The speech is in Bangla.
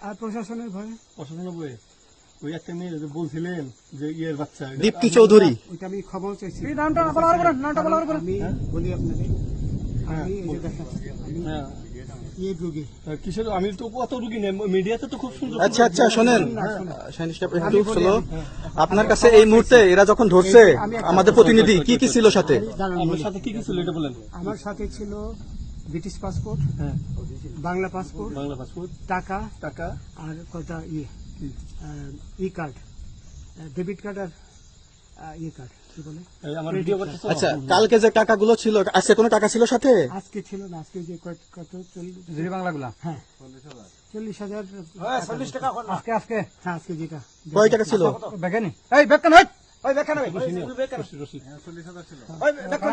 আর প্রশাসনের ভয়ে? প্রশাসনের বইয়ে ওই একটা মেয়ে বলছিলেন যে ইয়ের বাচ্চা দীপ্তি চৌধুরী। ওইটা আমি খবর চাইছি। নামটা আমি বলি আপনাকে আমি এই হ্যাঁ। ইয়ে রোগী। কিসের? আমি তো অত রুগী নেই মিডিয়াতে তো খুব সুন্দর আচ্ছা আচ্ছা শোনেন। স্লো আপনার কাছে এই মুহূর্তে এরা যখন ধরছে আমাদের প্রতিনিধি কি কি ছিল সাথে? আমার সাথে কি কি ছিল এটা বলেন। আমার সাথে ছিল ব্রিটিশ পাসপোর্ট হ্যাঁ। বাংলা পাসপোর্ট বাংলা পাসপোর্ট টাকা টাকা আর কটা ইয়ে ই কার্ড ডেবিট কার্ড আর ইয়ে কার্ড কি বলে? এই আমার ভিডিও করতেছো? আচ্ছা কালকে যে টাকাগুলো ছিল আজকে কোনো টাকা ছিল সাথে? আজকে ছিল না আজকে যে কত কত চল্লিশ? বাংলাগুলা হ্যাঁ। চল্লিশ হাজার। চল্লিশ টাকা আজকে আজকে। হ্যাঁ আজকে যেটা। কয় টাকা ছিল? বেকানি এই বেকান হট ওই বেকান রশিদ, রশিদ। এই বেকান